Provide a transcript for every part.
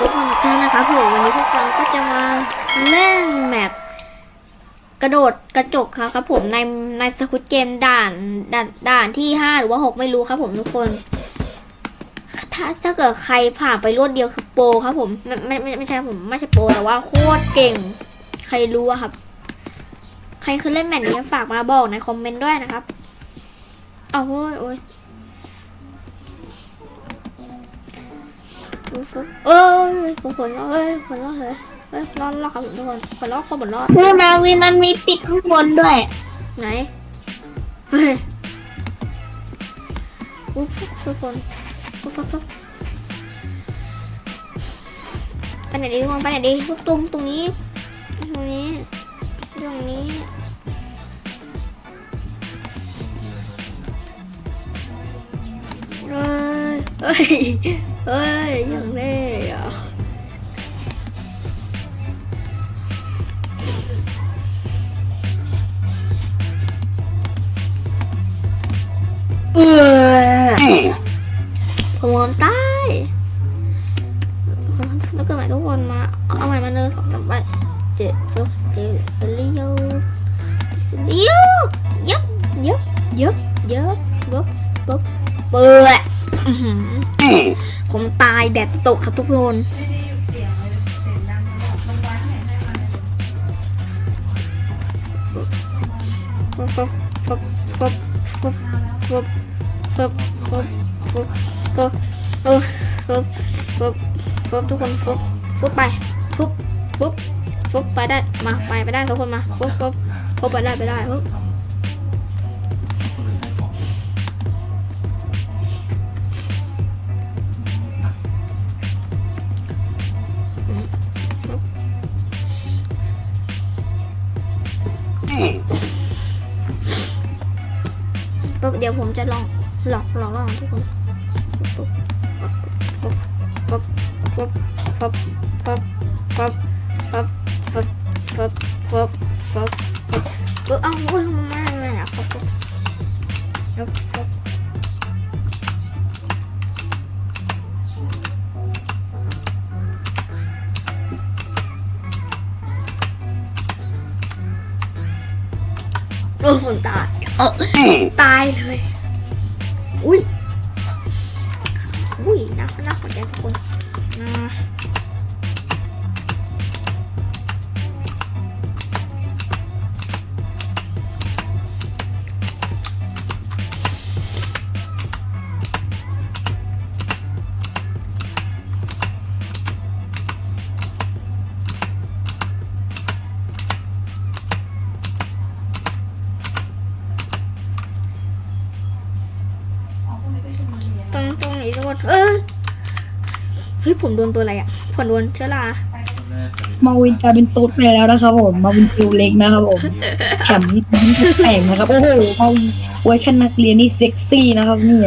ทุกคนกันนะครับผมวันนี้พวกเราก็จะมาเล่นแมปกระโดดกระจกครับครับผมในในสกุตเกมด่านด่านด่านที่ห้าหรือว่าหกไม่รู้ครับผมทุกคน ถ้าถ้าเกิดใครผ่านไปรวดเดียวคือโปรครับผมไม่ไม่ไม่ไม่ใช่ผมไม่ใช่โปรแต่ว่าโคตรเก่ง ใครรู้อะครับ ใครเคยเล่นแมปนี้ฝากมาบอกในคอมเมนต์ด้วยนะครับเอาโอ้ย เอ้ยผมผลรอดเอ้ยผลรอดเลยเอ้ยรอดรอดครับทุกคนผลรอดคนผลรอดคือนาวินมันมีปิดข้างบนด้วย ไหนเฮ้ยฟุ๊บฟุ๊บทุกคนฟุ๊บฟุ๊บฟุ๊บไปไหนดีทุกคนไปไหนดีฟุ๊บตรงตรงนี้ ตรงนี้ ตรงนี้เอ้ยเอ้ย เอ้ยยังเล่อะเออผมงอนใต้แล้วเกิดใหม่ทุกคนมา เอาใหม่มาเลยสองสามใบเจ็ดฟกเจ็ดสลิโยสลิโยยับยับยับยับยับยับเปิดอื้อหือายแบบตกครับทุกคนฟบฟบฟบฟบฟบฟบฟบฟบฟบฟบเออฟบฟบฟบทุกคนฟบฟบไปฟบฟบฟบไปได้มาไปไปได้ทุกคนมาฟบฟบฟบไปได้ไปได้ฟบ เดี๋ยวผมจะลองหลอกหลอกลองทุกคนปุ๊บปุ๊บปุ๊บปุ๊บปุ๊บปุ๊บปุ๊บปุ๊บปุ๊บปุ๊บปุ๊บปุ๊บปุ๊บปุ๊บปุ๊บเอ้าเว้ยมันมาไม่อะปุ๊บปุ๊บปุ๊บปุ๊บโอ้ฝนตาย เออตายเลย อุ้ย อุ้ยน่าน่าสนใจทุกคน ตรงตรงไหนทุกคนเออเฮ้ยผมโดนตัวอะไรอะผมโดนเชื้อรามาวินกลายเป็นตุ๊ดไปแล้วนะครับผม มาวินฟิวเล็กนะครับผมแถมยิ้มแปลกนะครับ โอ้โหมาวินเวอร์ชันนักเรียนนี่เซ็กซี่นะครับนี่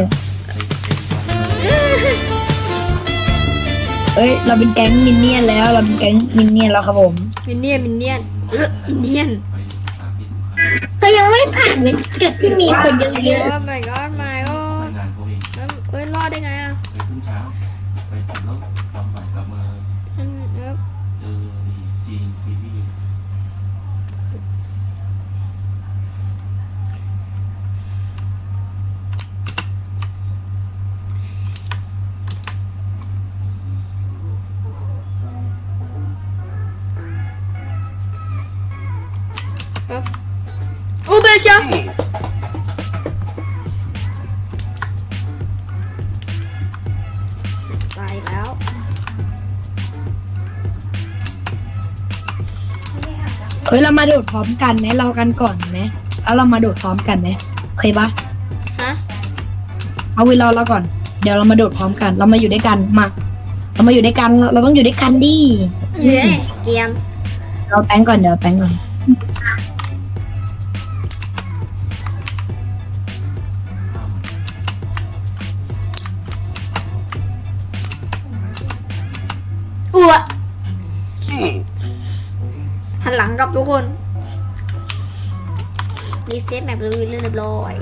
เอ้ย เราเป็นแก๊งมินเนี่ยนแล้ว เราเป็นแก๊งมินเนี่ยนแล้วครับผม มินเนี่ยนมินเนี่ยนเออมินเนี่ยนก็ยังไม่ผ่านเป็นจุดที่มีคนเยอะ my เบชาตายแล้วเฮ้ยเรามาโดดพร้อมกันไหมรอกันก่อนไหมแล้วเรามาโดดพร้อมกันไหมโอเคปะฮะเอาวินรอเราก่อน เดี๋ยวเรามาโดดพร้อมกัน เรามาอยู่ด้วยกันมา เรามาอยู่ด้วยกันเราต้องอยู่ด้วยกันดิเย้เกียมเราแต่งก่อนเดี๋ยวแต่งก่อน หันหลังกลับทุกคนรีเซ็ตแบบเลยเรียบร้อย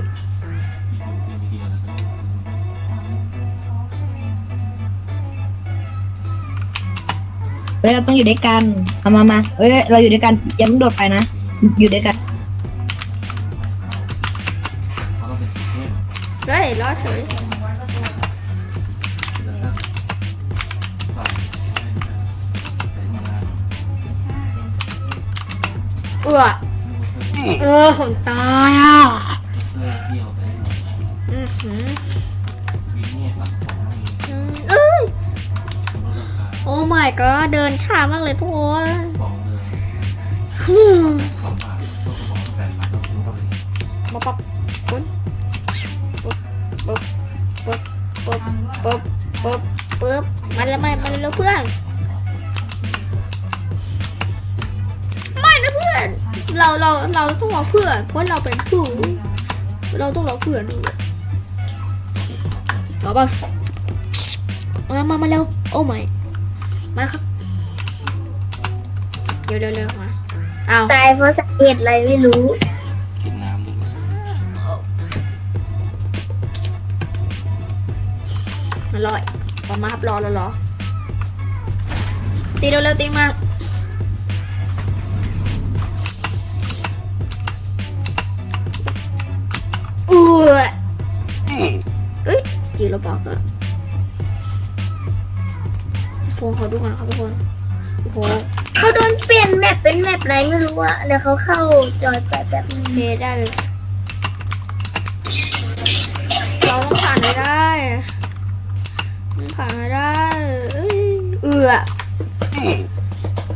เฮ้ยเราต้องอยู่ด้วยกัน เอามามาเอ้ยเราอยู่ด้วยกันอย่าเพิ่งโดดไปนะ อยู่ด้วยกันเขาต้องเป็นสีเข้มเฮ้ยรอดเฉย เออเออขนตายอะอื้อหือเอ้ยโอ้ไม่ก็เดินช้ามากเลยทุกคนมาปับปุ๊บปุ๊บปุ๊บปุ๊บปุ๊บปุ๊บปุ๊บมันแล้วมันมันแล้วเพื่อน นะเพื่อน เราเราเราต้องรอเพื่อน เพราะเราเป็นผู้เราต้องรอเพื่อนด้วยรอบัสมามามาเร็วโอ้ไม่มาครับเดี๋ยวเดี๋ยวเร็วมาอ้าวตายเพราะสาเหตุอะไรไม่รู้กินน้ำด้วยอร่อยรอมาครับรอรอรอตีเร็วๆตีมา เอ้ยจีเราบอกอะโฟนเขาดูกันนะครับทุกคน โอ้โหเขาโดนเปลี่ยนแมปเป็นแมปอะไรไม่รู้อะแล้วเขาเข้าจอยแปดแบบนึงเทได้เลยเราต้องผ่านให้ได้ต้องผ่านให้ได้ เอ้ยเอือ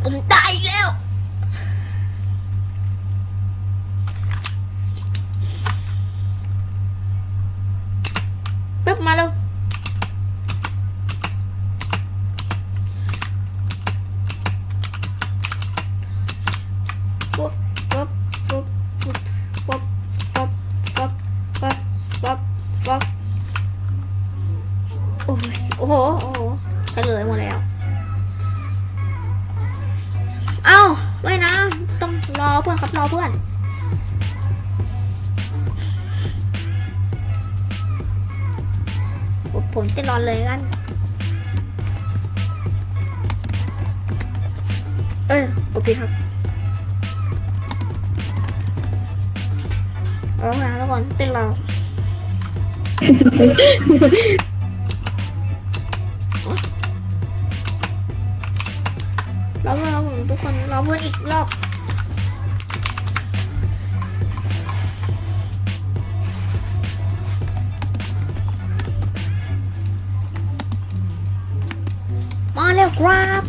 ผมตายอีกแล้ว ผมจะรอนเลยกัน เอ้ยโอเคครับเอาแล้วก่อนเต้นเราเราเพื่อเราทุกคนเราเพื่อนอีกรอบ มาเร็วครับ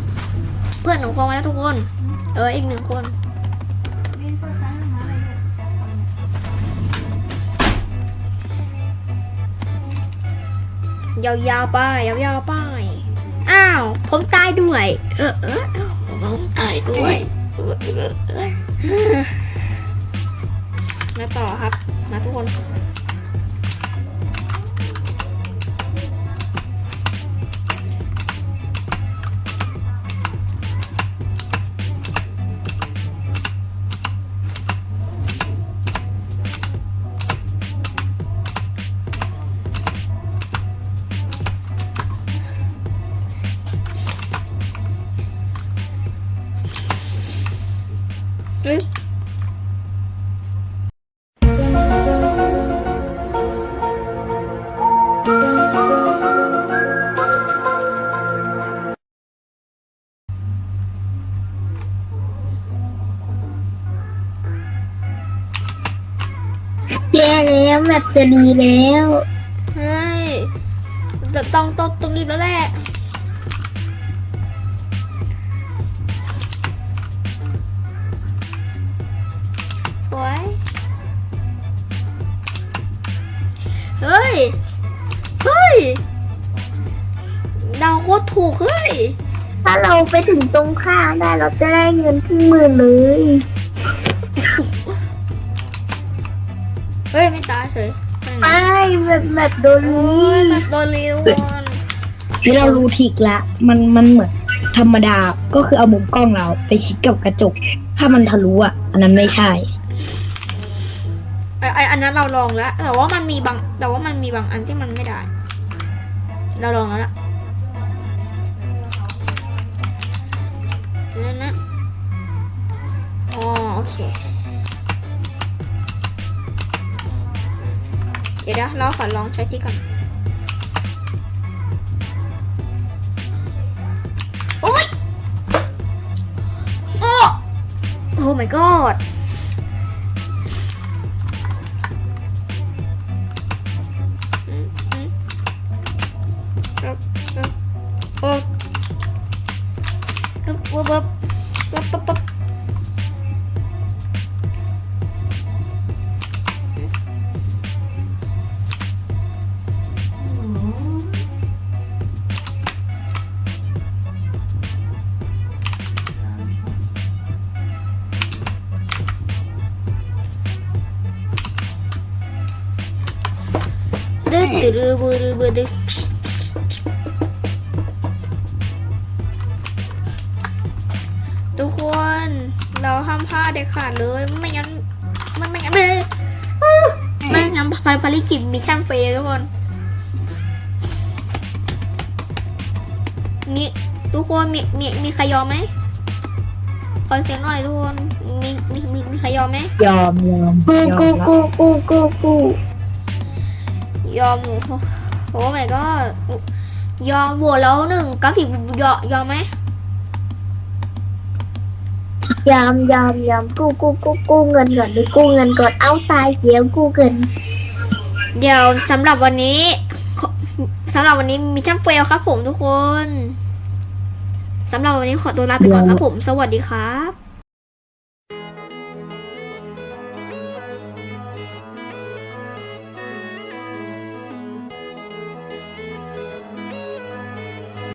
เพื่อนหนูคงมาแล้วทุกคน เอออีกหนึ่งคนยาวๆไปยาวๆไปอ้าว ผมตายด้วย เออเออผมตายด้วยมาต่อครับ มาทุกคน แล้วแมปจะดีแล้วเฮ้ยจะต้องต้องต้องรีบแล้วแหละสวยเฮ้ย เฮ้ยเดาวโคตรถูกเฮ้ย ถ้าเราไปถึงตรงข้างได้เราจะได้เงินครึ่งหมื่นเลย ไปแบบแบบโดนโอ้นี้แบบโดนรีวอนนี่เรารู้ทิกละ มันมันเหมือนธรรมดา ก็คือเอามุมกล้องเราไปชิดกับกระจก ถ้ามันทะลุอะ อันนั้นไม่ใช่ ไออันนั้นเราลองแล้ว แต่ว่ามันมีบางแต่ว่ามันมีบางอันที่มันไม่ได้ เราลองแล้วนั่นนะอ๋อโอเค เดี๋ยวเราขอลองใช้ที่ก่อน โอ้ยโอ้โอ้ my god โอ้ ดึดดึดบูดึบูดึดทุกคนเราห้ามพลาดเด็ดขาดเลยไม่งั้นไม่ไม่งั้นไม่อู้ไม่งั้นภารกิจมิชชั่นเฟลทุกคนมีทุกคนมีมีมีใครยอมไหมขอเสียงหน่อยทุกคนมีมีมีมีใครยอมไหมยอมยอมกูยอกูมละกูกูกูกู ยอมโอ้โหโอ้ my god ยอมโหวตแล้วหนึ่งกราฟิกยอมยอมไหมยอมยอมยอมกูกูกูกูเงินก่อนหรือกูเงินก่อนเอาตายเสียกูเกิน เดี๋ยวสำหรับวันนี้ขอสำหรับวันนี้มิชชั่นเฟลครับผมทุกคนสำหรับวันนี้ขอตัวลาไปก่อนครับผม สวัสดีครับ